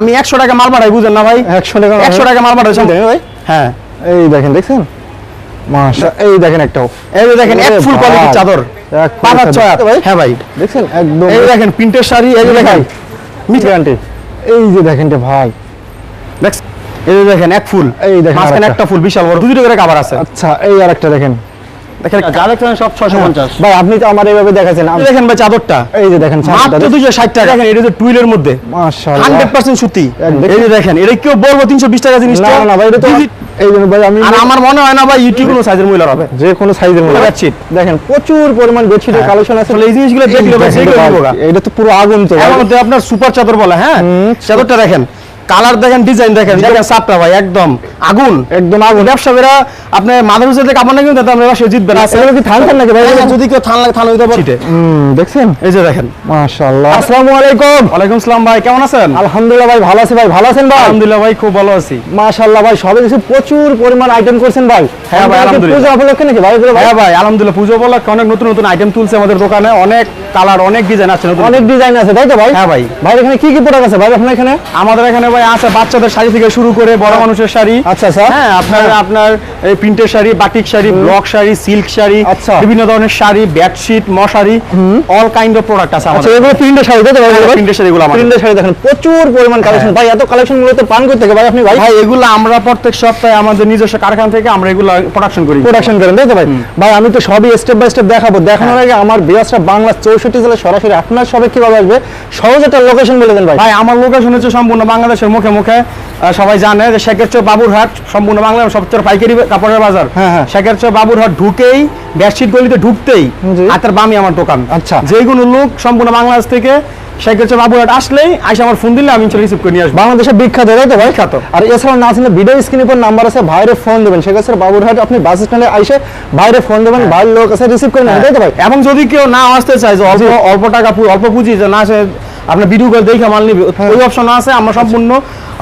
আমি একশো টাকা মাল পাঠাই বুঝেন না ভাই? একশো টাকা একশো টাকা মাল পাঠাই দেখেন ভাই? হ্যাঁ। এই দেখেন দেখছেন? মাশা এই দেখেন একটাও। এই দেখেন এক ফুল। কোয়ালিটির চাদর। পাঁচ ছয় ভাই? হ্যাঁ ভাই। দেখছেন? একদম এই দেখেন প্রিন্টের শাড়ি এই দেখেন। মিঠে। আন্টি এই যে দেখেন ভাই। দেখছেন? এই যে দেখেন এক ফুল। এই দেখেন মাঝখানে একটা ফুল বিশাল বড়। দুটো করে কাবার আছে। আচ্ছা এই আরেকটা দেখেন। দেখেন যা দেখছেন সব ছয়শো পঞ্চাশ। ভাই আপনি তো আমার এইভাবে দেখাচ্ছেন এই দেখেন ভাই চাদরটা। এই যে দেখেন মাত্র দুশো ষাট টাকা। দেখেন এটা যে টুইলের মধ্যে। মাশাআল্লাহ। হান্ড্রেড পার্সেন্ট সুতি। এই যে দেখেন এটা কেউ বলব তিনশো বিশ টাকা জিনিসটা না না ভাই এটা তো এই জন্য ভাই আমি আর আমার মনে হয় না ভাই ইউটিউব কোনো সাইজের মহিলার হবে। যে কোনো সাইজের। দেখেন প্রচুর পরিমাণ বেডশিটের কালেকশন আছে। আসলে এই জিনিসগুলো দেখলে ভাই। এটা তো পুরো আগুন তো। আপনার সুপার চাদর বলে হ্যাঁ। চাদরটা দেখেন। কালার দেখেন ডিজাইন দেখেন দেখেন। সাপটা ভাই একদম আগুন একদম আগুন। ব্যবসায়ীরা আপনি মাদার হুসেতে কাপড় না কিন্তু আমরা ব্যবসা জিতবে না। এগুলো কি থান থান নাকি ভাই? যদি কেউ থান লাগে থান হইতে পারে। দেখছেন? এই যে দেখেন। মাশাআল্লাহ। আসসালামু আলাইকুম। ওয়ালাইকুম সালাম ভাই কেমন আছেন? আলহামদুলিল্লাহ ভাই ভালো আছি ভাই ভালো আছেন ভাই? আলহামদুলিল্লাহ ভাই খুব ভালো আছি। মাশাআল্লাহ ভাই সবে কিছু প্রচুর পরিমাণ আইটেম করছেন ভাই। হ্যাঁ ভাই, আপনারা আলহামদুলিল্লাহ। পূজা উপলক্ষে নাকি ভাই? হ্যাঁ ভাই আলহামদুলিল্লাহ পুজো উপলক্ষে অনেক নতুন নতুন আইটেম তুলছে আমাদের দোকানে। অনেক কালার অনেক ডিজাইন আছে নতুন অনেক ডিজাইন আছে তাই তো ভাই? হ্যাঁ ভাই। ভাই এখানে কি কি প্রোডাক্ট আছে ভাই আপনার এখানে? আমাদের এখানে ভাই আছে বাচ্চাদের শাড়ি থেকে শুরু করে বড় মানুষের শাড়ি। আচ্ছা, আচ্ছা। হ্যাঁ আপনার আপনার এই প্রিন্টের sari batik sari block sari silk sari আচ্ছা। বিভিন্ন ধরনের শাড়ি বেডশিট মশারি অল কাইন্ড অফ প্রোডাক্ট আছে আচ্ছা আমাদের এগুলো প্রিন্টের শাড়ি তো হ্যাঁ, এর শাড়িগুলো আমাদের। প্রিন্টের শাড়ি দেখেন প্রচুর পরিমাণ কালেকশন ভাই এত কালেকশন মূলত পান করতে থেকে ভাই আপনি ভাই? ভাই এগুলো আমরা প্রত্যেক সপ্তাহে আমাদের নিজস্ব কারখানা থেকে আমরা এগুলো প্রোডাকশন করি। প্রোডাকশন করেন তাই তো ভাই? ভাই আমি তো সবই স্টেপ বাই স্টেপ দেখাবো। দেখানোর আগে আমার বিয়াসটা বাংলা চৌষট্টি জেলা সরাসরি আপনার সবে কীভাবে আসবে? সহজ একটা লোকেশন বলে দেন ভাই। ভাই আমার লোকেশন হচ্ছে সম্পূর্ণ বাংলাদেশের মুখে মুখে সবাই জানে যে শেখের শেখেরচর বাবুরহাট সম্পূর্ণ বাংলার সবচেয়ে পাইকারি কাপড়ের বাজার। হ্যাঁ, হ্যাঁ। শেখেরচর বাবুরহাট ঢুকেই বেডশিট গলিতে ঢুকতেই হাতের বামি আমার দোকান। আচ্ছা। যে কোনো লোক সম্পূর্ণ বাংলাদেশ থেকে শেখেরচর বাবুরহাট আসলেই আইসা আমার ফোন দিলে আমি রিসিভ করে নিয়ে আসব। বাংলাদেশে বিখ্যাত তাই তো ভাই? বিখ্যাত। আর না চিনলে ভিডিও স্ক্রিনের নাম্বার আছে ভাইরে ফোন দেবেন। সেক্ষেত্রে বাবুরহাট আপনি বাস স্ট্যান্ডে আইসে ভাইরে ফোন দেবেন ভাইয়ের লোক আছে রিসিভ করে নেবেন তাই তো ভাই? এবং যদি কেউ না আসতে চায় যে অল্প অল্প টাকা অল্প পুঁজি যে না সে আপনার ভিডিও দেখে মাল নিবে হ্যাঁ। ওই অপশন আছে। আমরা সম্পূর্ণ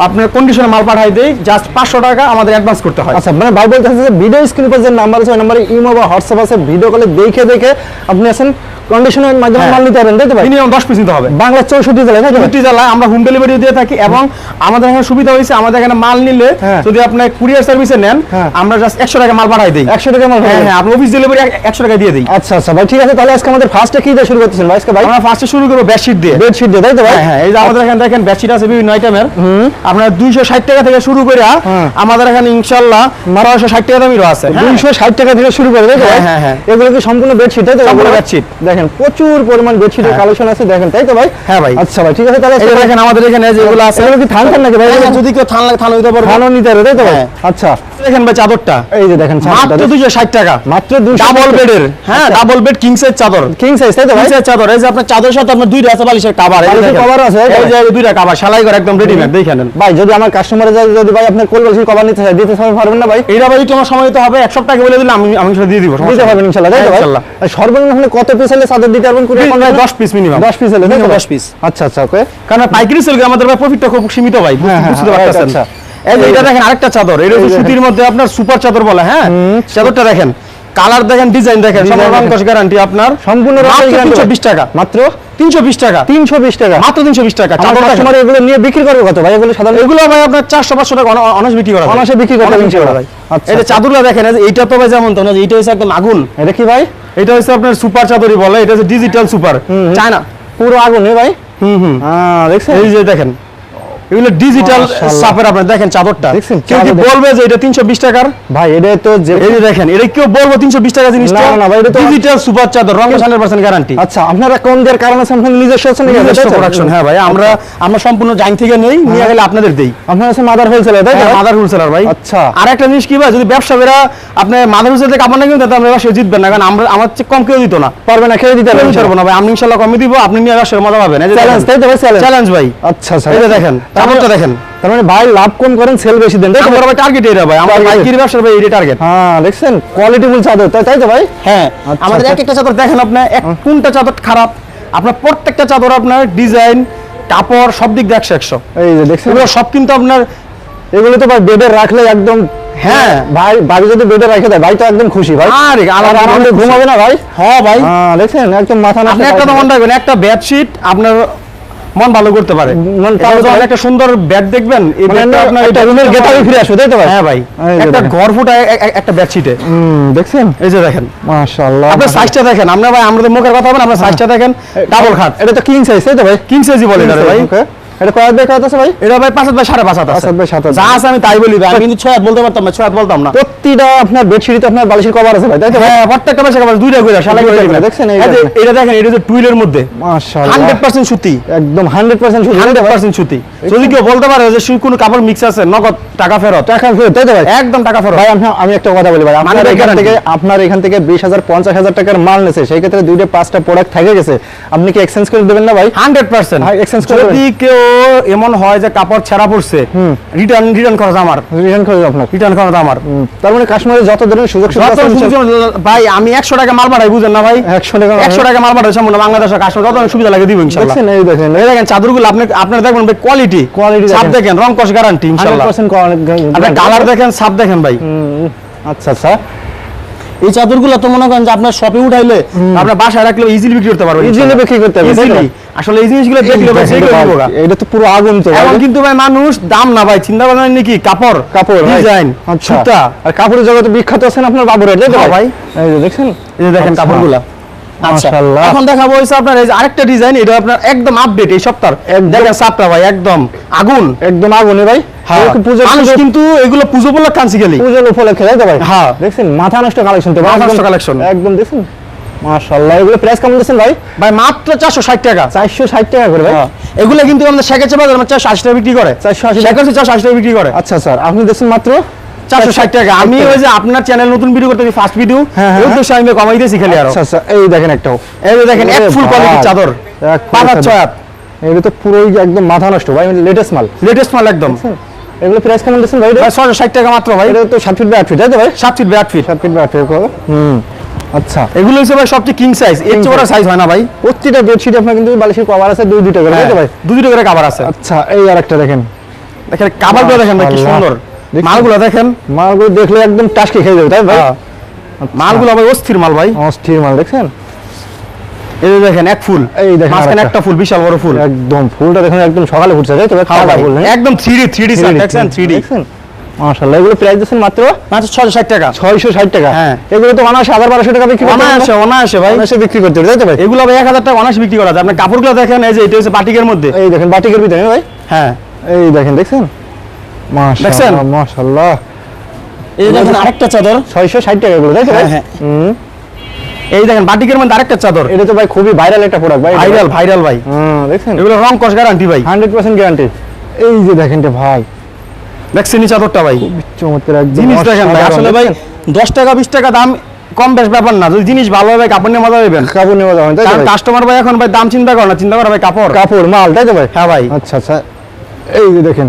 আপনার কন্ডিশনে মাল পাঠাই দেই জাস্ট পাঁচশো টাকা আমাদের অ্যাডভান্স করতে হয়। আচ্ছা মানে ভাই বলতে যে ভিডিও স্ক্রিন উপর যে নাম্বার আছে ওই নাম্বারে ইমো বা হোয়াটসঅ্যাপ আছে ভিডিও কলে দেখে দেখে আপনি আছেন কন্ডিশনের মাধ্যমে হ্যাঁ। মাল নিতে পারবেন তাই মিনিমাম দশ পিস নিতে হবে। বাংলা চৌষট্টি জেলায় তাই তো ভাই? প্রতি জেলায় আমরা হোম ডেলিভারি দিয়ে থাকি এবং আমাদের এখানে সুবিধা হয়েছে আমাদের এখানে মাল নিলে হ্যাঁ। যদি আপনি কুরিয়ার সার্ভিসে নেন হ্যাঁ। আমরা জাস্ট একশো টাকা মাল পাঠাই দিই। একশো টাকা মাল হ্যাঁ হ্যাঁ আপনি অফিস ডেলিভারি একশো টাকা দিয়ে দিই। আচ্ছা আচ্ছা ভাই ঠিক আছে তাহলে আজকে আমাদের ফার্স্টে কি দিয়ে শুরু করতেছেন ভাই? আজকে ভাই? আমরা ফার্স্টে শুরু করব বেডশিট দিয়ে। বেডশিট দিয়ে তাই তো ভাই? হ্যাঁ এই যে আমাদের এখানে দেখেন বেডশিট আছে বিভিন্ন আইটেমের আপনার দুইশো ষাট টাকা থেকে শুরু করে হ্যাঁ। আমাদের এখানে ইনশাল্লাহ বারোশো ষাট টাকা দামিরও আছে হ্যাঁ। দুইশো ষাট টাকা থেকে শুরু করে দেখো হ্যাঁ, হ্যাঁ, হ্যাঁ। এগুলো কি সম্পূর্ণ বেডশিট তাই তো সম্পূর্ণ? দেখেন প্রচুর পরিমাণ বেডশিটের হ্যাঁ। কালেকশন আছে দেখেন তাই তো ভাই হ্যাঁ ভাই। আচ্ছা ভাই ঠিক আছে তাহলে দেখেন আমাদের এখানে যেগুলো আছে এগুলো কি থান থান নাকি ভাই হ্যাঁ, হ্যাঁ, যদি কেউ থান লাগে থান হইতে পারবে ভালো নিতে হবে তাই তো ভাই হ্যাঁ। আচ্ছা দেখেন ভাই চাদরটা। এই যে দেখেন মাত্র দুইশো ষাট টাকা। মাত্র দুশো ডাবল বেডের হ্যাঁ ডাবল বেড কিং সাইজ চাদর। কিং সাইজ তাই তো ভাই? সাইজ চাদর। এই যে আপনার চাদরের সাথে আপনার দুইটা আছে বালিশের কাভার বালিশের cover আছে, এই যে দুইটা কাভার সেলাই করে একদম রেডিমেড দেখে নেন। ভাই যদি আমার কাস্টমারে যদি ভাই আপনার কোল বালিশের কভার নিতে চায় দিতে পারবেন না ভাই? এইটা ভাই তোমার সময় তো হবে। এক সপ্তাহ বলে দিলে আমি আমি সেটা দিয়ে দিব দিতে পারবেন ইনশাআল্লাহ তাই তো ভাই। সর্বনিম্ন কত পিস হলে চাদর দিতে পারবেন? কুড়ি ভাই, দশ পিস মিনিমাম 10 পিস হলে তাই তো Minimum 10 piece। আচ্ছা আচ্ছা ওকে কারণ পাইকারি সেল আমাদের ভাই প্রফিটটা খুব সীমিত ভাই হ্যাঁ, হ্যাঁ, বুঝতে পারতেছেন। আচ্ছা। এই যে এটা দেখেন আরেকটা চাদর এটা হচ্ছে সুতির মধ্যে আপনার সুপার চাদর বলে হ্যাঁ? চাদরটা দেখেন কালার দেখেন ডিজাইন দেখেন রং গ্যারান্টি আপনার। সম্পূর্ণ তিনশো বিশ টাকা। মাত্র? তিনশো বিশ টাকা। তিনশো বিশ টাকা। মাত্র তিনশো বিশ টাকা। কাস্টমার এগুলো নিয়ে বিক্রি করবে কত ভাই? এগুলো এগুলো ভাই আপনার চারশো পাঁচশো টাকা বিক্রি করা যায়। অনায়াসে বিক্রি করা ভাই। যায়। আচ্ছা। চাদরটা দেখেন এইটা তো ভাই যেমন তো না এইটা হচ্ছে একদম আগুন। এটা কি ভাই? এটা হচ্ছে আপনার সুপার চাদরই বলে এটা হচ্ছে ডিজিটাল সুপার চায়না। পুরো আগুন ভাই? হুম হুম। হ্যাঁ দেখছেন? এই যে দেখেন এগুলো ডিজিটাল সাপের আপনার দেখেন চাদরটা। কেউ কি বলবে যে এটা তিনশো বিশ টাকার? ভাই এটা তো এই যে দেখেন এটা কেউ বলব তিনশো বিশ টাকা জিনিসটা? না, না ভাই, এটা তো- ডিজিটাল সুপার চাদর হান্ড্রেড পার্সেন্ট গ্যারান্টি আচ্ছা আপনারা কোন দেওয়ার কারণ আছে আপনার নিজস্ব আছে নাকি? নিজস্ব প্রোডাকশন হ্যাঁ ভাই আমরা আমরা সম্পূর্ণ জাইন থেকে নেই নিয়ে গেলে আপনাদের দেই। আপনার আছে মাদার হোলসেলার তাই মাদার হোলসেলার ভাই। আচ্ছা। আর একটা জিনিস কি ভাই যদি ব্যবসায়ীরা আপনি মাদার হোলসেল থেকে কাপড় না কিনতে তাহলে ব্যবসা জিতবেন না কারণ আমরা আমার চেয়ে কম কেউ দিত না। পারবে না খেয়ে দিতে পারব না। ভাই আমি ইনশাল্লাহ কমে দিব আপনি নিয়ে ব্যবসার মজা পাবেন। চ্যালেঞ্জ তাই তো ভাই চ্যালেঞ্জ ভাই। আচ্ছা আচ্ছা। এই যে দেখেন। চাদরটা দেখেন। তার মানে ভাই লাভ কম করেন সেল বেশি দেন। ভাই টার্গেট ভাই আমরা ব্যবসার ভাই টার্গেট হ্যাঁ দেখছেন? কোয়ালিটিফুল চাদর তাই তাই তো ভাই? হ্যাঁ আচ্ছা, আমাদের আচ্ছা। এক একটা চাদর দেখেন আপনি এক কোনটা চাদর খারাপ? আপনার প্রত্যেকটা চাদর আপনার ডিজাইন কাপড় সব দিক দিয়ে একশো একশো। এই যে দেখছেন? এগুলো সব কিন্তু আপনার এগুলো তো ভাই বেডে রাখলে একদম হ্যাঁ। ভাই বাড়ি যদি বেডে রেখে দেয় ভাই তো একদম খুশি ভাই। আরে আরামে ঘুমাবে। না ভাই? হ্যাঁ ভাই। হ্যাঁ দেখছেন? একদম মাথা না আপনি একটা তো মনে রাখবেন একটা বেডশিট আপনার মন ভালো করতে পারে। মন একটা সুন্দর ব্যাট দেখবেন এই মানে ব্যাটটা আপনার এটা রুমের গেটারে ফিরে আসবে তাই তো ভাই? হ্যাঁ ভাই একটা। ঘর একটা বেডশিটে হুম দেখছেন? এই যে দেখেন। মাশাআল্লাহ আপনি সাইজটা দেখেন আমরা ভাই আমাদের মুখের কথা বলেন আপনার সাইজটা দেখেন ডাবল খাট এটা তো কিং সাইজ তাই তো ভাই? কিং সাইজই বলে এটা ভাই. এটা কয় হাত বাই আছে ভাই? এটা ভাই পাঁচ হাত বাই সাড়ে পাঁচ হাত আছে। বাই সাত হাত। যা আছে আমি তাই বলি ভাই। আমি কিন্তু ছয় হাত বলতে পারতাম না ছয় হাত বলতাম না। প্রতিটা আপনার বেডশিটে আপনার বালিশের কভার আছে ভাই তাই তো ভাই? প্রত্যেকটা মাসে আবার দুইটা করে শালা করে দুইটা করে, দিবেন দেখছেন এই এই যে- দেখেন। এটা দেখেন এটা যে টুইলের মধ্যে। মাশাআল্লাহ। হান্ড্রেড পার্সেন্ট সুতি। একদম 100% শুধু হান্ড্রেড পার্সেন্ট সুতি। যদি কেউ বলতে পারে যে শুধু কোনো কাপড় মিক্স আছে নগদ টাকা ফেরত। টাকা ফেরত তাই তো ভাই? একদম টাকা ফেরত। ভাই আমি আমি একটা কথা বলি ভাই আপনার এখান থেকে আপনার এখান থেকে বিশ হাজার পঞ্চাশ হাজার টাকার মাল নেছে সেই ক্ষেত্রে দুইটা পাঁচটা প্রোডাক্ট থেকে গেছে। আপনি কি এক্সচেঞ্জ করে দেবেন না ভাই? Hundred percent. হ্যাঁ, exchange করে যদি কেউ এমন হয় যে কাপড় ছেঁড়া পড়ছে। রিটার্ন রিটার্ন খরচ আমার। রিটার্ন করে আপনার। রিটার্ন খরচ আমার। তার মানে যত ধরনের সুযোগ সুবিধা ভাই আমি একশো টাকা মাল পাঠাই বুঝেন না ভাই? 100 টাকা মাল- একশো টাকা মাল পাঠাই সম্পূর্ণ বাংলাদেশের যত সুবিধা লাগে দিব এই দেখেন। এই দেখেন চাদরগুলো আপনি আপনার দেখবেন ভাই কোয়ালিটি ছাপ দেখেন। রং কস গ্যারান্টি 100% আপনি কালার দেখেন ছাপ দেখেন ভাই। আচ্ছা আচ্ছা। এই চাদরগুলো তো মনে করেন যে আপনার শপে উঠাইলে আপনার বাসায় রাখলে ইজিলি বিক্রি করতে পারবেন ইজিলি বিক্রি করতে পারবেন, ইজিলি আসলে এই জিনিসগুলো দেখলে ভাই দেখেন গা। এটা তো পুরো আগুন তো। এখন কিন্তু ভাই মানুষ দাম না ভাই চিন্তা করেন নাকি কাপড় কাপড় ডিজাইন আচ্ছা। সুতা। আর কাপড়ের জগতে বিখ্যাত আছেন আপনার বাবুরা দেখো হ্যাঁ ভাই। এই যে দেখছেন? এই যে দেখেন আচ্ছা। কাপড়গুলা। মাশাআল্লাহ। এখন দেখাবো হইছে আপনার এই আরেকটা ডিজাইন এটা আপনার একদম আপডেট এই সপ্তাহ দেখেন সাপটা ভাই একদম আগুন। একদম আগুনে ভাই। এরকম পুজোর মানুষ কিন্তু এগুলো পুজো বললে কানসিক্যালি পুজোর উপলক্ষে তাই ভাই? হ্যাঁ। দেখছেন মাথা নষ্ট কালেকশন তো মাথা নষ্ট একদম- collection। একদম দেখছেন? মাশাআল্লাহ এগুলো প্রাইস কেমন দিচ্ছেন ভাই? ভাই মাত্র টাকা। 460 টাকা করে ভাই। হ্যাঁ। এগুলো কিন্তু আমাদের বাজার টাকা বিক্রি করে। 480 শেখের চারশো আশি টাকা বিক্রি করে। আচ্ছা স্যার আপনি দেখছেন মাত্র চারশো ষাট টাকা। আমি ওই যে আপনার চ্যানেল নতুন ভিডিও করতে ফার্স্ট ভিডিও হ্যাঁ, হ্যাঁ, ওই উদ্দেশ্যে আমি কমাই দিয়েছি খালি আরও। আচ্ছা আচ্ছা এই দেখেন একটাও। এই দেখেন এক ফুল ভাই, চাদর। পাঁচ ছয় হাত। এটা তো পুরোই একদম মাথা নষ্ট ভাই লেটেস্ট মাল। লেটেস্ট মাল একদম। এগুলো প্রাইস কেমন দিচ্ছেন ভাই? ভাই ছশো ষাট টাকা মাত্র ভাই। এটা তো সাত ফিট বাই ফিট তাই তো ভাই? ফিট ফিট সাত ফিট বাই আট ফিট করে হুম। আচ্ছা। এগুলো হচ্ছে ভাই সবচেয়ে কিং সাইজ এর চেয়ে বড় সাইজ হয় না ভাই। প্রতিটা বেডশিট আপনার কিন্তু বালিশের কভার আছে দুই দুইটা করে তাই তো ভাই? দু দুটো করে কাবার আছে। আচ্ছা এই আরেকটা দেখেন। দেখেন কাবারগুলো দেখেন ভাই কি সুন্দর? মালগুলো দেখেন। মালগুলো দেখলে একদম টাসকে খেয়ে যাবে তাই ভাই? হ্যাঁ। মালগুলো ভাই অস্থির মাল ভাই। অস্থির মাল দেখছেন? এই দেখেন এক ফুল। এই দেখেন মাঝখানে একটা ফুল বিশাল বড় ফুল। একদম ফুলটা দেখেন একদম সকালে ফুটছে তাই তো হ্যাঁ খাওয়া ভাই, একদম থ্রি ডি থ্রি ডি দেখছেন? থ্রি ডি দেখছেন? মাশাআল্লাহ এগুলো প্রাইস দিচ্ছেন মাত্র? মাত্র ছশো ষাট টাকা। ছয়শো ষাট টাকা। হ্যাঁ। এগুলো তো হাজার বারোশো টাকা বিক্রি করতে অনায়াসে অনায়াসে ভাই। অনায়াসে বিক্রি করতে হবে তাই তো ভাই? এগুলো ভাই এক হাজার টাকা অনায়াসে বিক্রি করা যায় আপনার কাপড়গুলো দেখেন এই যে এটা হচ্ছে বাটিকের মধ্যে। এই দেখেন বাটিকের ভিতরে ভাই? হ্যাঁ। এই দেখেন দেখছেন? মাশাআল্লাহ মাশাআল্লাহ। এই দেখেন আরেকটা চাদর। ছয়শো ষাট টাকা এগুলো তাই তো হ্যাঁ। হুম। এই দেখেন বাটিকের মধ্যে আরেকটা চাদর। এটা তো ভাই খুবই ভাইরাল একটা প্রোডাক্ট ভাই ভাইরাল ভাইরাল ভাই। হুম দেখছেন? এগুলো রং কস গ্যারান্টি ভাই। হান্ড্রেড পার্সেন্ট গ্যারান্টি এই যে দেখেন এটা ভাই। দেখছেন এই চাদরটা ভাই? চমৎকার একদম জিনিস দেখেন ভাই আসলে ভাই দশ টাকা বিশ টাকা দাম কম বেশ ব্যাপার না। যদি জিনিস ভালো হবে কাপড় নিয়ে মজা পাবেন। কাপড় নেওয়া যাবে তাই তো ভাই? কাস্টমার ভাই এখন ভাই দাম চিন্তা করে না চিন্তা করে ভাই কাপড়। কাপড় মাল তাই তো ভাই? হ্যাঁ ভাই। আচ্ছা আচ্ছা। এই যে দেখেন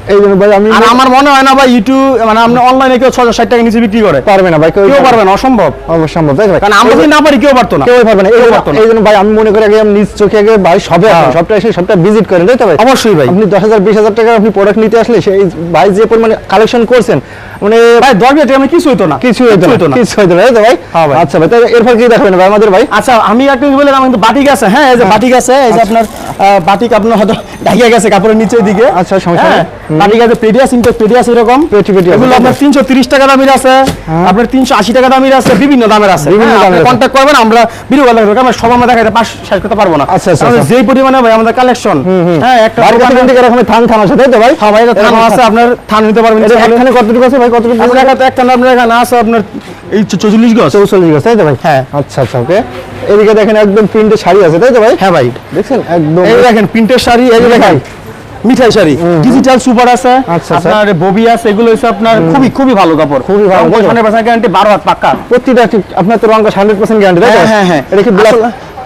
এই জন্য ভাই আমি আর আমার মনে হয় না ভাই ইউটিউব মানে আপনি অনলাইনে কেউ ছশো ষাট টাকা নিচে বিক্রি করে। পারবে না ভাই কেউ কেউ পারবে না অসম্ভব। অবশ্যই সম্ভব ভাই। কারণ আমরা যদি না পারি কেউ পারতো না। কেউ পারবে না কেউ পারতো না। এই জন্য ভাই আমি মনে করি আগে আমি নিজ চোখে আগে ভাই সবে হ্যাঁ। আসেন, সবটা এসে সবটা ভিজিট করেন তাই তো ভাই? অবশ্যই ভাই। আপনি দশ হাজার বিশ আপনি প্রোডাক্ট নিতে আসলে সেই ভাই যে পরিমাণে কালেকশন করছেন মানে ভাই দশ মিনিটে আমি কিছু হইতো না। কিছু হইতো না না। কিছু হইতো না তাই তো ভাই? হ্যাঁ আচ্ছা ভাই তাহলে এরপর কি দেখাবেন ভাই আমাদের ভাই? আচ্ছা আমি একটা বললাম কিন্তু বাটিক আছে হ্যাঁ এই যে বাটিক আছে এই যে আপনার আহ, বাটিক আপনার হয়তো ঢাকিয়ে গেছে কাপড়ের নিচের দিকে। আচ্ছা, সমস্যা হ্যাঁ, নেই। আছে পেডিয়াস ইনটেক পেডিয়াস এরকম। পেটি পেটি আছে, এগুলো আপনার তিনশো তিরিশ টাকা দামের আছে আপনার তিনশো আশি টাকা দামের আছে বিভিন্ন দামের আছে। বিভিন্ন দামের আছে। করবেন আমরা ভিডিও কল দেখব আমরা সব আমরা দেখাতে পাস শেষ করতে পারব না। আচ্ছা, আচ্ছা, আচ্ছা। যেই পরিমাণে ভাই আমাদের কালেকশন হ্যাঁ একটা ভাই কাছে এরকম থান থান আছে তাই তো ভাই? হ্যাঁ ভাই এটা আছে আপনার থান নিতে পারবেন। এটা কতটুকু আছে ভাই? কতটুকু আপনার একটা আপনার এখানে আছে আপনার এই চল্লিশ গজ। চৌচল্লিশ গজ তাই তো ভাই? হ্যাঁ। আচ্ছা আচ্ছা ওকে। এদিকে দেখেন একদম প্রিন্টের শাড়ি আছে তাই তো ভাই? হ্যাঁ ভাই। দেখছেন? একদম এই দেখেন প্রিন্টের শাড়ি এই দেখেন। মিঠাই শাড়ি। ডিজিটাল সুপার আছে আচ্ছা, আচ্ছা। আপনার ববি আছে এগুলো হচ্ছে আপনার খুবই খুবই ভালো কাপড়। খুবই ভালো কাপড়। ওখানে পার্সেন্ট গ্যারান্টি বারো হাত পাক্কা। প্রতিটা আপনার তো গ্যারান্টি তাই হ্যাঁ, হ্যাঁ। এটা কি blouse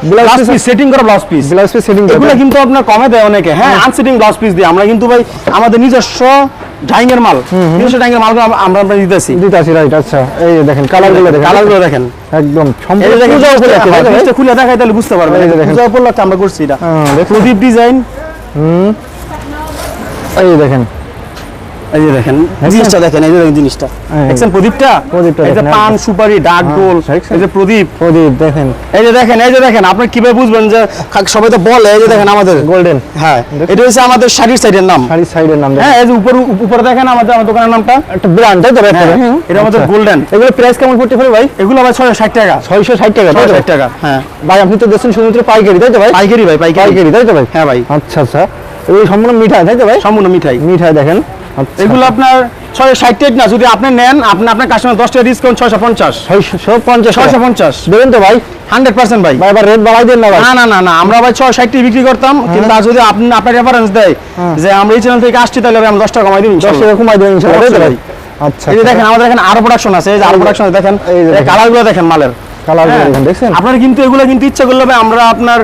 blouse blouse piece setting করা blouse piece blouse piece setting এগুলো কিন্তু আপনার কমে দেয় অনেকে। হ্যাঁ আনসেটিং ব্লাউজ পিস দিয়ে। আমরা কিন্তু ভাই আমাদের নিজস্ব ডাইং মাল। নিজস্ব ডাইং এর মালগুলো আমরা- দিতেছি। রাইট আচ্ছা। এই দেখেন কালারগুলো দেখেন। কালারগুলো দেখেন। একদম এই সম্পূর্ণ পূজা উপলক্ষে, ভাই? খুলে দেখাই তাহলে বুঝতে পারবেন। পূজা উপলক্ষে আমরা করছি এটা। হ্যাঁ, প্রদীপ ডিজাইন এই দেখেন এই যে দেখেন জিনিসটা দেখেন এই যে দেখেন জিনিসটা হ্যাঁ। দেখছেন প্রদীপটা প্রদীপটা এই যে পান সুপারি ডাক হ্যাঁ, এই যে প্রদীপ প্রদীপ দেখেন এই যে দেখেন এই যে দেখেন আপনি কীভাবে বুঝবেন যে সবাই তো বলে এই যে দেখেন আমাদের গোল্ডেন হ্যাঁ এটা হচ্ছে আমাদের শাড়ির সাইডের নাম শাড়ির সাইডের নাম হ্যাঁ এই যে উপরে উপরে দেখেন আমাদের আমার দোকানের নামটা একটা ব্র্যান্ড তাই তো ভাই হ্যাঁ, এটা আমাদের আচ্ছা। গোল্ডেন এগুলো প্রাইস কেমন পড়তে পারে ভাই এগুলো ছয়শো ষাট টাকা ছয়শো ষাট টাকা তাই ছয়শো তো? ষাট টাকা হ্যাঁ ভাই আপনি তো দেখছেন শুধুমাত্র পাইকারি তাই তো ভাই পাইকারি ভাই পাইকারি তাই তো ভাই হ্যাঁ ভাই আচ্ছা আচ্ছা এগুলো সম্পূর্ণ মিঠাই তাই তো ভাই? সম্পূর্ণ মিঠাই। মিঠাই দেখেন। আচ্ছা। এগুলো আপনার ছয়শো ষাট টাকা না যদি আপনি নেন আপনি আপনার কাস্টমার দশ টাকা ডিসকাউন্ট ছয়শো পঞ্চাশ। ছয়শো পঞ্চাশ ছয়শো পঞ্চাশ। দেবেন তো ভাই? হান্ড্রেড পার্সেন্ট ভাই। ভাই রেট বাড়াই দেন না ভাই। না না না না আমরা ভাই ছয় ষাট বিক্রি করতাম কিন্তু আর যদি আপনি আপনার রেফারেন্স দেয় যে আমরা এই চ্যানেল থেকে আসছি তাহলে আমি দশ টাকা কমাই দিন দশ টাকা কমাই দেবেন ভাই। আচ্ছা এই দেখেন আমাদের এখানে আরও প্রোডাকশন আছে এই যে আরও প্রোডাকশন দেখেন এই যে দেখেন। মালের। কালার হ্যাঁ। দেখেন দেখছেন? আপনার কিন্তু এগুলো কিন্তু ইচ্ছা করলে ভাই আমরা আপনার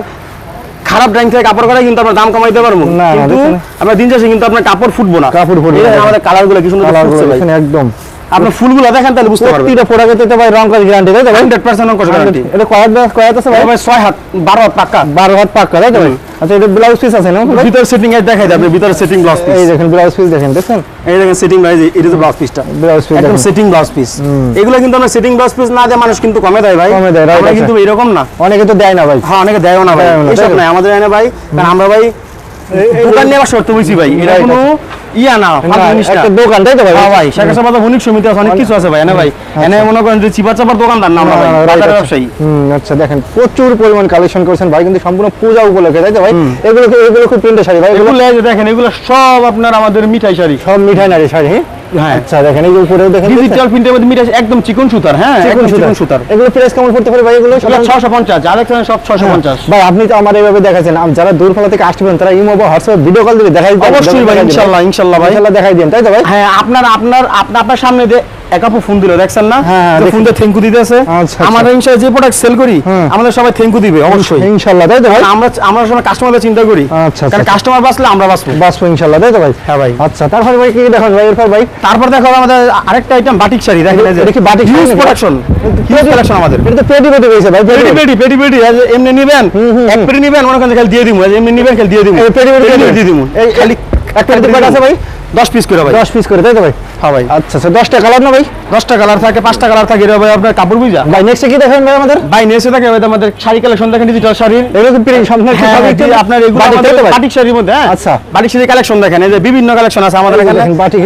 খারাপ ড্রাইং থেকে কাপড় করে কিন্তু আমরা দাম কমাইতে পারব। কিন্তু আমরা দিন শেষে কিন্তু আপনার কাপড় ফুটবো না। কাপড় ফুটবো আমাদের কালারগুলো কি সুন্দর একদম। আপনার ফুলগুলো দেখেন তাহলে বুঝতে পারবেন। প্রতিটা প্রোডাক্টে তো ভাই রং কাজ গ্যারান্টি তাই তো ভাই? হান্ড্রেড পার্সেন্ট অঙ্ক গ্যারান্টি এটা কয়েক কয়েক আছে ভাই? ভাই ছয় হাত বারো হাত পাক্কা। বারো হাত পাক্কা তাই তো ভাই? আচ্ছা এটা ব্লাউজ পিস আছে না? ভিতর সেটিং এ দেখাই যাবে ভিতরে সেটিং ব্লাউজ পিস এই দেখেন ব্লাউজ পিস দেখেন দেখছেন? এই দেখেন সেটিং ভাই এটা তো ব্লাউজ পিসটা ব্লাউজ পিস একদম দেখেন। সেটিং ব্লাউজ পিস এগুলো কিন্তু আমরা সেটিং ব্লাউজ পিস না দেয় মানুষ কিন্তু কমে দেয় ভাই। কমে দেয়, আমরা কিন্তু এরকম না। অনেকে তো দেয় না ভাই। হ্যাঁ অনেকে দেয়ও না ভাই। দেয়ও না, আমাদের এনে ভাই। কারণ আমরা ভাই দোকান নিয়ে শর্ত বুঝছি ভাই এটা কোনো ইয়া না একটা দোকান তাই তো ভাই? হ্যাঁ ভাই শেখ সাবাদ বণিক সমিতি আছে অনেক কিছু আছে ভাই না ভাই? এনে মনে করেন যে চিপা চাপার দোকানদার না ভাই। ব্যবসায়ী। আচ্ছা দেখেন প্রচুর পরিমাণ কালেকশন করেছেন ভাই কিন্তু সম্পূর্ণ পূজা উপলক্ষে তাই তো ভাই? এগুলো এগুলো খুব প্রিন্টের শাড়ি ভাই এগুলো দেখেন এগুলো সব আপনার আমাদের মিঠাই শাড়ি। সব মিঠাই নারী শাড়ি হ্যাঁ? হ্যাঁ। আচ্ছা দেখেন এগুলো উপরেও দেখেন ডিজিটাল প্রিন্টের মধ্যে মিঠাই একদম চিকন সুতার হ্যাঁ চিকন সুতার। সুতার। এগুলো প্রাইস কেমন পড়তে পারে ভাই এগুলো সব পঞ্চাশ। ভাই আপনি তো আমার এইভাবে যারা থেকে আসবেন তারা ইমো বা হোয়াটসঅ্যাপ ভিডিও কল দিয়ে দেখাই দিতে অবশ্যই ভাই দেখাই ভাই। দেন তাই তো ভাই? হ্যাঁ আপনার আপনার আপনা- আপনার সামনে যে এক আপু ফোন দিল দেখছেন না? হ্যাঁ, হ্যাঁ। ফোন দিয়ে থ্যাংক ইউ দিতেছে। আচ্ছা, আচ্ছা। আমাদের ইনশাল্লাহ যে প্রোডাক্ট সেল করি আমাদের সবাই থ্যাংক ইউ দিবে অবশ্যই। ইনশাল্লাহ তাই তো ভাই? আমরা আমরা সময় কাস্টমারদের চিন্তা করি। আচ্ছা, কারণ। কাস্টমার বাঁচলে আমরা বাঁচবো। বাসপো ইনশাল্লাহ তাই তো ভাই? হ্যাঁ ভাই। আচ্ছা তারপরে ভাই কি দেখান ভাই? এরপর ভাই? তারপর দেখো আমাদের আরেকটা আইটেম বাটিক শাড়ি দেখেন এই যে। কি batik huge production huge collection আমাদের। এটা তো পেটি পেটি হয়েছে ভাই পেটি পেটি পেটি। পেটি এমনি নিবেন এক পেটি নিবেন মনে করেন খালি দিয়ে দিমু এমনি নিবেন খালি দিয়ে দিমু। পেটি পেটি দিয়ে দিমু। এই খালি একটা পেটি আছে ভাই? 10 পিস করে ভাই। দশ পিস করে তাই তো ভাই? হ্যাঁ ভাই। আচ্ছা আচ্ছা দশটা কালার না ভাই। 10টা কালার থাকে 5টা কালার থাকে এটা ভাই আপনার কাপড় বুঝা। ভাই নেক্সট কি দেখাবেন ভাই আমাদের? ভাই নেক্সটে থাকে ভাই আমাদের শাড়ি কালেকশন দেখেন ডিজিটাল শাড়ি। এগুলো প্রিন্ট সম্পূর্ণ হ্যাঁ, আপনার এগুলো বাটিক শাড়ির মধ্যে হ্যাঁ? আচ্ছা। বাটিক শাড়ির কালেকশন দেখেন এই যে বিভিন্ন কালেকশন আছে আমাদের এখানে। দেখেন বাটিক।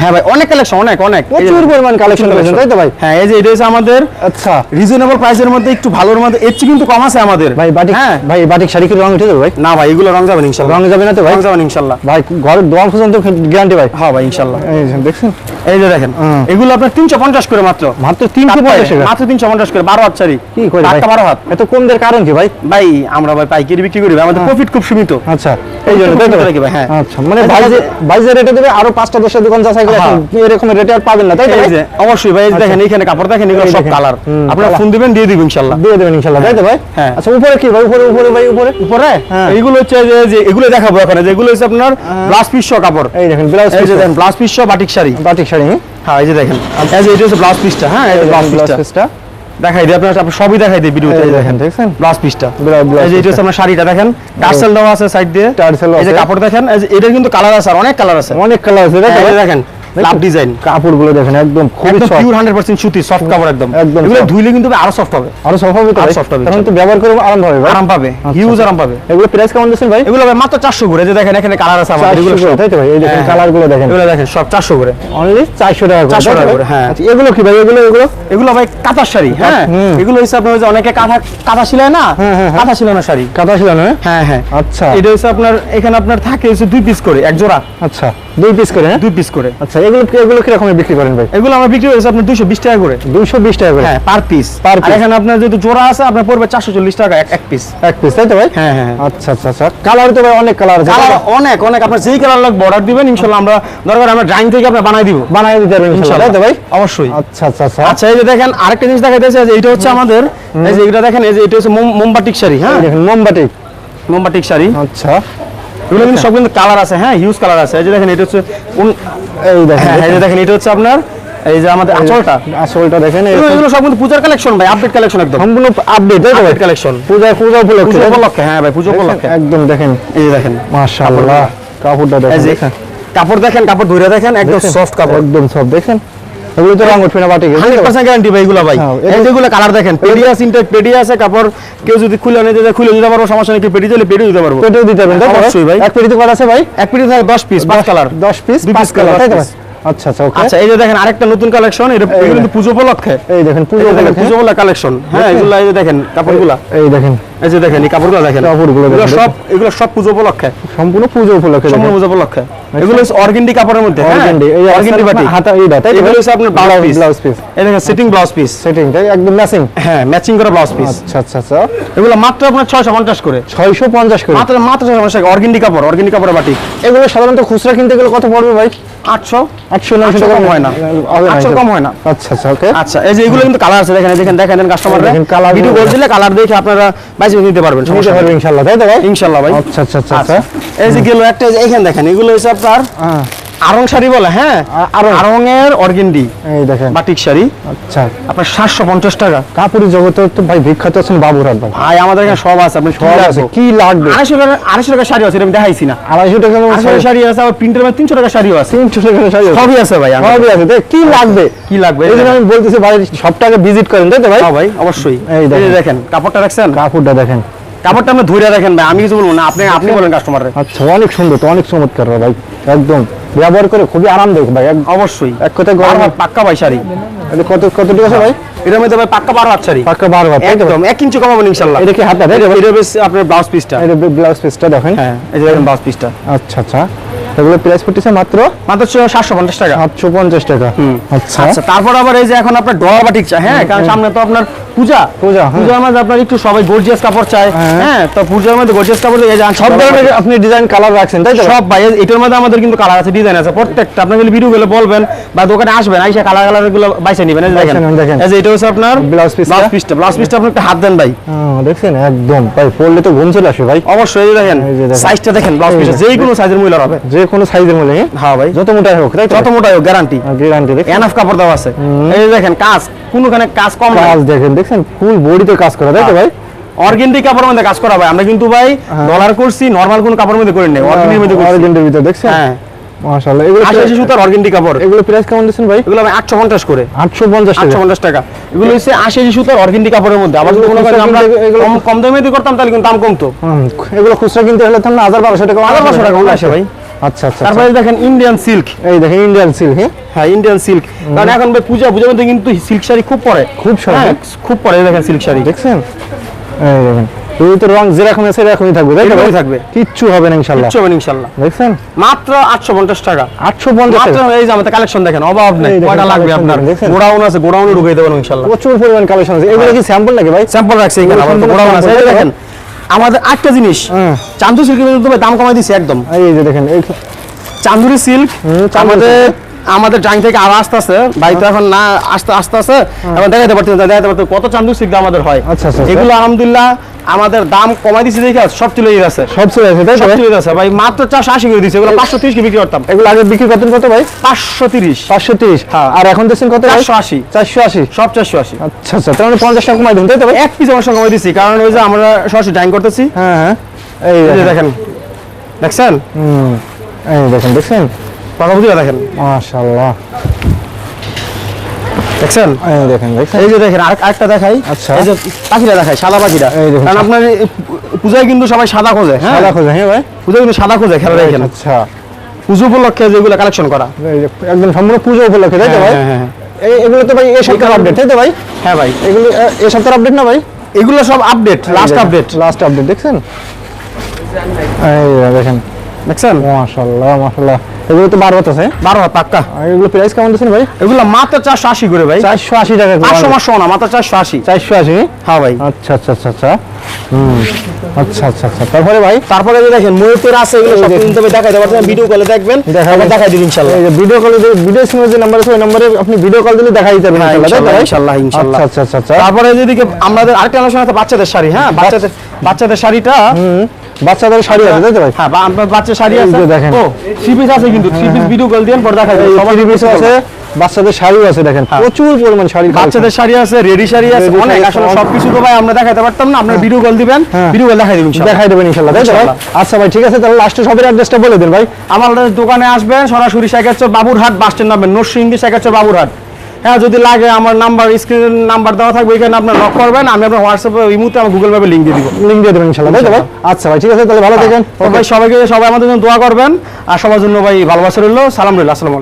হ্যাঁ ভাই অনেক কালেকশন অনেক অনেক। প্রচুর পরিমাণ কালেকশন রয়েছে তাই তো ভাই? হ্যাঁ এই যে এটা হচ্ছে আমাদের আচ্ছা। রিজনেবল প্রাইসের মধ্যে একটু ভালোর মধ্যে এর চেয়ে কিন্তু কম আছে আমাদের। ভাই বাটিক হ্যাঁ। ভাই বাটিক শাড়ি কি রং উঠে যাবে ভাই? না ভাই এগুলো রং যাবে ইনশাআল্লাহ রং যাবে না তো ভাই? রং যাবে ইনশাআল্লাহ ভাই ঘরের দোয়াল পর্যন্ত গ্যারান্টি ভাই? হ্যাঁ ভাই ইনশাআল্লাহ এই দেখছেন? এই যে দেখেন এগুলো আপনার 350 করে মাত্র। মাত্র 350 করে মাত্র 350 করে 12 হাত শাড়ি। কি করে ভাই? 12 হাত। এত কম দের কারণ কি ভাই? ভাই আমরা ভাই পাইকারি বিক্রি করি আমাদের হ্যাঁ। প্রফিট খুব সীমিত। আচ্ছা। এই জন্য আচ্ছা, দেখতে হ্যাঁ। আচ্ছা মানে ভাই যে ভাই যে রেটে দেবে আরও 5টা 10 একটা দোকান এরকম রেটে আর পাবেন না তাই না অবশ্যই ভাই আচ্ছা। দেখেন এখানে কাপড় দেখেন সব কালার আপনারা ফোন দিবেন দিয়ে দিব ইনশাআল্লাহ দিয়ে দেবেন ইনশাআল্লাহ তাই তো ভাই? হ্যাঁ। আচ্ছা উপরে কি ভাই উপরে উপরে ভাই উপরে? উপরে? হ্যাঁ। এইগুলো হচ্ছে যে এগুলো দেখাবো এখন। যেগুলো হচ্ছে আপনার ব্লাউজ পিস কাপড়। এই দেখেন ব্লাউজ পিস দেখেন blouse piece batik sari batik sari হ্যাঁ এই যে দেখেন এই যে এটা হচ্ছে ব্লাস পিসটা হ্যাঁ এই পিসটা দেখাই দিই আপনার সবই দেখাই দিই ভিডিওতে দেখেন দেখছেন? ব্লাউজ পিসটা এই যে এটা হচ্ছে আপনার শাড়িটা দেখেন? টার্সেল দেওয়া আছে সাইড দিয়ে। টার্সেল এই যে কাপড় দেখেন এটা এটার কিন্তু কালার আছে আর অনেক কালার আছে। অনেক কালার আছে দেখেন লাভ ডিজাইন কাপড়গুলো দেখেন একদম খুবই। পিওর 100% সুতি সফট কাপড় একদম। এগুলো ধুইলে কিন্তু আরও সফট হবে। আরও সফট হবে আরও soft হবে, এখন তো ব্যবহার করে আরাম হবে আরাম পাবে হিউজ আরাম পাবে। এগুলো প্রাইস কেমন দিচ্ছেন ভাই? এগুলো মাত্র 400 করে যে দেখেন এখানে কালার আছে আমাদের এগুলো তাই তো ভাই? এই দেখেন হ্যাঁ, কালারগুলো দেখেন। এগুলো দেখেন সব 400 করে। অনলি চারশো টাকা করে 400 টাকা করে, হ্যাঁ। আচ্ছা, এগুলো কি ভাই? এগুলো এগুলো? এগুলো ভাই কাঁথা শাড়ি হ্যাঁ। এগুলো হচ্ছে আপনার যে অনেকে কাঁথা কাঁথা ছিলায় না? হ্যাঁ, হ্যাঁ, হ্যাঁ। কাঁথা ছিল না শাড়ি। কাঁথা ছিল না হ্যাঁ হ্যাঁ। আচ্ছা। এটা হচ্ছে আপনার এখানে আপনার থাকে হচ্ছে দুই পিস করে এক জোড়া। আচ্ছা। দুই পিস করে হ্যাঁ? দুই পিস করে। আচ্ছা এগুলো এগুলো কি রকমের বিক্রি করেন ভাই? এগুলো আমরা বিক্রি করেছি আপনার 220 টাকা করে। দুইশো বিশ টাকা করে? হ্যাঁ পার পিস Per আর এখানে আপনার যেহেতু জোড়া আছে আপনার পড়বে 440 টাকা এক পিস এক পিস তাই তো ভাই? হ্যাঁ হ্যাঁ আচ্ছা আচ্ছা আচ্ছা। কালার তো ভাই অনেক কালার আছে। কালার অনেক অনেক। আপনার যেই কালার লাগবে অর্ডার দিবেন ইনশাআল্লাহ আমরা দরকার আমরা ড্রাইং থেকে আপনার বানাই দিব। বানাই দিতে পারবেন ইনশাআল্লাহ তাই তো ভাই? অবশ্যই। আচ্ছা আচ্ছা আচ্ছা। আচ্ছা এই যে দেখেন আরেকটা জিনিস দেখাইতেছে এটা হচ্ছে আমাদের এই যে এটা দেখেন এই যে এটা হচ্ছে মোম- মোমবাটিক শাড়ি হ্যাঁ? দেখেন মোমবাটিক শাড়ি। আচ্ছা। এগুলো কিন্তু সব কিন্তু কালার আছে হ্যাঁ হিউজ কালার আছে। এই যে দেখেন এটা হচ্ছে এই দেখেন হ্যাঁ এই যে দেখেন। এটা হচ্ছে আপনার এই যে আমাদের আঁচলটা। আসলটা দেখেন এগুলো সব কিন্তু পূজার কালেকশন ভাই আপডেট কালেকশন একদম। সম্পূর্ণ আপডেট তাই আপডেট কালেকশন পূজা পূজা উপলক্ষে পুজো? উপলক্ষে হ্যাঁ ভাই পুজো উপলক্ষে। একদম দেখেন। এই দেখেন মাশাআল্লাহ কাপড়টা। এই দেখেন কাপড় দেখেন কাপড় ধরে দেখেন একদম সফট কাপড়। একদম সব দেখছেন এগুলো তো রং উঠবে না পার্সেন্ট গ্যারান্টি ভাই এগুলো ভাই। হ্যাঁ, এই এটা- যেগুলো কালার দেখেন পেডি আছে ইনটেক পেডি আছে কাপড় কেউ যদি খুলে নিতে চায় খুলে দিতে পারব সমস্যা নেই পেডি দিলে পেডি দিতে পারব। পেটেও দিতে পারবেন অবশ্যই ভাই। এক পেটিতে কত আছে ভাই? এক পেডি থাকে দশ পিস পাঁচ কালার দশ পিস পাঁচ কালার তাই তো আচ্ছা আচ্ছা ওকে। আচ্ছা এই যে দেখেন আরেকটা নতুন কালেকশন এটা। কিন্তু পুজো উপলক্ষে। এই দেখেন পুজো উপলক্ষে। কালেকশন হ্যাঁ দেখেন? এগুলো এই যে দেখেন কাপড়গুলা। এই দেখেন। এই যে দেখেন এই কাপড়গুলো দেখেন। কাপড়গুলো এগুলো সব এগুলো সব পুজো উপলক্ষে? সম্পূর্ণ পুজো উপলক্ষে সম্পূর্ণ। পুজো উপলক্ষে? এগুলো হচ্ছে অর্গেন্ডি কাপড়ের মধ্যে হ্যাঁ? Organdy, এই অর্গেন্ডি বাটি হাতা তাই এগুলো হচ্ছে আপনার ব্লাউজ পিস ব্লাউজ পিস এই দেখেন সেটিং ব্লাউজ পিস সেটিং তাই? একদম ম্যাচিং হ্যাঁ ম্যাচিং করা ব্লাউজ পিস আচ্ছা আচ্ছা আচ্ছা। এগুলো মাত্র আপনার ছয়শো পঞ্চাশ করে। ছয়শো পঞ্চাশ করে। মাত্র মাত্র ছয়শো পঞ্চাশ অর্গেন্ডি কাপড় অর্গেন্ডি কাপড়ের বাটি। এগুলো সাধারণত খুচরা কিনতে গেলে কত পড়বে ভাই? আটশো। আটশো নয়শো আটশো টাকা। কম হয় না। হবে না আটশো এটা। কম হয় না। আচ্ছা আচ্ছা ওকে আচ্ছা এই যে এগুলো কিন্তু কালার আছে। দেখেন এই দেখেন দেখেন দেন কাস্টমাররা দেখেন colour ভিডিও দিলে কালার দেখে আপনারা বাইসে নিতে পারবেন নিতে। ইনশাল্লাহ তাই তো ভাই? ইনশাআল্লাহ ভাই। আচ্ছা আচ্ছা আচ্ছা আচ্ছা। আচ্ছা। এই যে গেল একটা এইখান এখানে দেখেন এগুলো হচ্ছে আপনার হ্যাঁ, আরং শাড়ি বলে হ্যাঁ? আরং এর অর্গেন্ডি এই দেখেন। বাটিক শাড়ি। আচ্ছা। আপনার সাতশো পঞ্চাশ টাকা। কাপড়ি জগতে তো ভাই বিখ্যাত আছেন ভাই। ভাই আমাদের এখানে সব আছে আপনি সব আছে? কি লাগবে? আড়াইশো টাকা আড়াইশো টাকা শাড়ি আছে আমি দেখাইছি না। আড়াইশো টাকা শাড়ি আছে আবার প্রিন্টের মধ্যে তিনশো টাকা শাড়িও আছে। তিনশো টাকা শাড়ি সবই আছে ভাই সবই আছে। কি লাগবে? কি লাগবে? এই আমি বলতেছি ভাই সবটাকে ভিজিট করেন তাই তো ভাই? হ্যাঁ ভাই অবশ্যই। এই দেখেন। কাপড়টা রাখছেন? কাপড়টা দেখেন। কাপড়টা আপনি ধরে দেখেন ভাই আমি কিছু বলব না আপনি আপনি বলেন কাস্টমারে আচ্ছা অনেক সুন্দর তো অনেক চমৎকার ভাই একদম। ব্যবহার করে খুবই আরাম আরামদায়ক ভাই এক- অবশ্যই। এক কথায় গরম পাক্কা ভাই শাড়ি। এটা কত কত টাকা আছে ভাই? এটার মধ্যে ভাই পাক্কা বারো হাত শাড়ি। পাক্কা বারো হাত? একদম এক ইঞ্চি কমাবো ইনশাল্লাহ এটা কি হাতা? এটা বেশ আপনার ব্লাউজ পিসটা এটা ব্লাউজ পিসটা দেখেন। হ্যাঁ এই যে দেখেন ব্লাউজ পিসটা আচ্ছা আচ্ছা। এগুলো প্রাইস পড়তেছে মাত্র মাত্র সাতশো পঞ্চাশ টাকা। সাতশো পঞ্চাশ টাকা। আচ্ছা। আচ্ছা তারপর আবার এই যে এখন আপনার ডলার বাটিক চাই হ্যাঁ? কারণ সামনে তো আপনার পূজা। পূজা, হ্যাঁ। পূজার মধ্যে আপনার একটু সবাই গর্জিয়াস কাপড় চায় হ্যাঁ। হ্যাঁ? তো পূজার মধ্যে গর্জিয়াস কাপড় এই সব ধরনের আপনি ডিজাইন কালার রাখছেন তাই তো? সব ভাই এটার মধ্যে আমাদের কিন্তু কালার আছে ডিজাইন আছে প্রত্যেকটা। আপনি যদি ভিডিও গুলো বলবেন বা দোকানে আসবেন আইসা কালার কালারগুলো বাইসে নেবেন এই দেখেন। এই যে এটা হচ্ছে আপনার piece টা? ব্লাউজ পিসটা ব্লাউজ পিসটা আপনি একটা হাত দেন ভাই। হ্যাঁ, দেখছেন? একদম। ভাই পড়লে তো ঘুম চলে আসে ভাই। অবশ্যই দেখেন। সাইজটা দেখেন। ব্লাউজ পিসটা যে। কোনো সাইজের মহিলার হবে। যে কোনো সাইজের মধ্যে হ্যাঁ? ভাই যত মোটাই হোক তাই যত মোটা হোক গ্যারান্টি গ্যারান্টি দেখেন এনাফ কাপড় দেওয়া আছে। এই দেখেন কাজ কোনখানে কাজ কম কাজ দেখেন দেখছেন? ফুল বডিতে কাজ করা তাই তো ভাই? অর্গেন্ডি কাপড়ের মধ্যে কাজ করা ভাই। আমরা কিন্তু ভাই ডলার করছি নরমাল কোন কাপড়ের মধ্যে করি নাই অর্গেন্ডির মধ্যে অর্গেন্ডের ভিতরে দেখছেন? হ্যাঁ। মাশাআল্লাহ এগুলো আশি আশি সুতার অর্গেন্ডি কাপড়। এগুলো প্রাইস কেমন দিচ্ছেন ভাই? এগুলো আমি আটশো পঞ্চাশ করে। আটশো পঞ্চাশ আটশো টাকা পঞ্চাশ টাকা। এগুলো হচ্ছে আশি আশি সুতার অর্গেন্ডি কাপড়ের মধ্যে। আবার যদি মনে করেন আমরা কম কম দামে করতাম তাহলে কিন্তু দাম কমতো। এগুলো খুচরা কিনতে হলে তো না হাজার বারোশো টাকা হাজার বারোশো টাকা মনে আসে ভাই। আচ্ছা আচ্ছা তারপরে দেখেন ইন্ডিয়ান সিল্ক এই দেখেন ইন্ডিয়ান সিল্ক হ্যাঁ? হ্যাঁ ইন্ডিয়ান সিল্ক কারণ এখন ভাই পূজা পূজার মধ্যে কিন্তু সিল্ক শাড়ি খুব পরে। খুব সরে। হ্যাঁ, খুব পরে দেখেন সিল্ক শাড়ি। দেখছেন? এই দেখেন। এই তো রং যেরকম আছে এরকমই থাকবে তাই তো থাকবে। কিচ্ছু হবে না ইনশাল্লাহ। চলবেন ইনশাল্লাহ। দেখছেন? মাত্র আটশো পঞ্চাশ টাকা। আটশো পঞ্চাশ মাত্র এই যে আমাদের কালেকশন দেখেন অভাব নেই। কয়টা লাগবে আপনার? গোডাউন আছে গোডাউনে ঢুকিয়ে দেবেন ইনশাল্লাহ। প্রচুর পরিমাণ কালেকশন আছে। এগুলো কি স্যাম্পল নাকি ভাই? স্যাম্পল রাখছি এখানে এগুলো আমাদের গোডাউন আছে। এই দেখেন আমাদের আটটা জিনিস। চান্দু সিল্কের মধ্যে দাম কমাই দিচ্ছে একদম। এই যে দেখেন চান্দুরি সিল্ক আমাদের আমাদের জাং থেকে আরও আসতে আছে ভাই তো এখন না আসতে আসতে আছে এখন দেখাতে পারতেন দেখাতে পারতেন কত চান্দু সিল্ক আমাদের হয়। আচ্ছা, আচ্ছা, আচ্ছা। এগুলো আলহামদুলিল্লাহ আমাদের দাম কমাই দিছি দেখে সব চলে যাচ্ছে সব চলে তাই সব? চলে যাচ্ছে ভাই মাত্র চারশো আশি করে দিচ্ছে এগুলো পাঁচশো তিরিশ বিক্রি করতাম। এগুলো আগে বিক্রি করতেন কত ভাই? পাঁচশো তিরিশ। পাঁচশো তিরিশ। হ্যাঁ। আর এখন দিচ্ছেন কত ভাই? চারশো আশি। চারশো আশি। সব চারশো আশি। আচ্ছা আচ্ছা মানে পঞ্চাশ টাকা কমাই দেন তাই তো ভাই? এক পিস আমার সঙ্গে কমাই দিছি কারণ ওই যে আমরা সরাসরি ডাইন করতেছি। হ্যাঁ হ্যাঁ। এই দেখেন। দেখেন। দেখছেন? হুম, এই দেখেন দেখছেন? কথা বুঝিয়ে দেখেন। মাশাআল্লাহ। দেখছেন? এই দেখেন এই যে দেখেন আরেকটা দেখাই। আচ্ছা। এই যে পাখিরা দেখাই সাদা পাখিরা কারণ আপনার পূজায় কিন্তু সবাই সাদা খোঁজে হ্যাঁ? সাদা খোঁজে হ্যাঁ ভাই? পূজায় কিন্তু সাদা খোঁজে খেলা দেখেন আচ্ছা। পুজো উপলক্ষে যেগুলো কালেকশন করা। একদম সম্পূর্ণ পুজো উপলক্ষে তাই তো ভাই? হ্যাঁ, হ্যাঁ, এই এগুলো তো ভাই এই সপ্তাহের আপডেট তাই তো ভাই? হ্যাঁ ভাই। এগুলো এ- এই সপ্তাহের আপডেট না ভাই? এগুলো সব update last update last update দেখছেন? এই দেখেন। দেখছেন? মাশাআল্লাহ মাশাআল্লাহ এগুলো তো বারো আছে। বারো হাত পাক্কা। এগুলো প্রাইস কেমন দিচ্ছেন ভাই? এগুলো মাত্র চারশো আশি করে ভাই। চারশো আশি টাকা করে পাঁচশো মাসশো না মাত্র চারশো আশি। চারশো আশি? হ্যাঁ ভাই। আচ্ছা আচ্ছা আচ্ছা আচ্ছা। আচ্ছা আচ্ছা আচ্ছা। তারপরে ভাই? তারপরে দেখেন ময়ূরের আছে এগুলো সব কিন্তু আমি দেখাইতে ভিডিও কলে দেখবেন দেখাই দেখাই দিন ইনশাল্লাহ। এই যে ভিডিও কল ভিডিও যে নাম্বার আছে ওই নাম্বারে আপনি ভিডিও কল দিলে দেখাই হ্যাঁ, ইনশাআল্লাহ, ভাই? ইনশাল্লাহ, ইনশাল্লাহ। আচ্ছা আচ্ছা আচ্ছা তারপরে যেদিকে আমাদের আরেকটা আলোচনা আছে বাচ্চাদের শাড়ি হ্যাঁ বাচ্চাদের বাচ্চাদের শাড়িটা বাচ্চাদের শাড়ি আছে তাই তো ভাই হ্যাঁ বাচ্চা শাড়ি আছে? দেখেন। ও থ্রি পিস আছে কিন্তু থ্রি পিস ভিডিও কল দিন পর দেখা যাবে এই সবার থ্রি পিস আছে বাচ্চাদের শাড়িও আছে দেখেন। প্রচুর পরিমাণ শাড়ি হ্যাঁ। বাচ্চাদের শাড়ি আছে রেডি শাড়ি আছে অনেক আসলে সবকিছু তো ভাই আমরা দেখাতে পারতাম না আপনার ভিডিও কল দিবেন হ্যাঁ। ভিডিও কল দেখাই দিবেন দেখাই দেবেন ইনশাল্লাহ তাই তো আচ্ছা ভাই ঠিক আছে তাহলে লাস্টে সবের অ্যাড্রেসটা বলে দিন ভাই। আমাদের দোকানে আসবেন সরাসরি শেখাচ্ছ বাবুরহাট বাস স্ট্যান্ড নামবেন নরসিংদী শেখাচ্ছ বাবুরহাট। হ্যাঁ যদি লাগে আমার নাম্বার স্ক্রিন নাম্বার দেওয়া থাকবে এখানে আপনার লক করবেন আমি আপনার হোয়াটসঅ্যাপে ওই মুহূর্তে আমার গুগল ম্যাপে লিঙ্ক দিয়ে দিব। লিঙ্ক দিয়ে দেবেন ইনশাল্লাহ তাই তো ভাই আচ্ছা ভাই ঠিক আছে তাহলে ভালো থাকেন। তো ভাই সবাইকে সবাই আমাদের জন্য দোয়া করবেন আর সবার জন্য ভাই ভালোবাসা রইল। সালাম রইল আসসালামু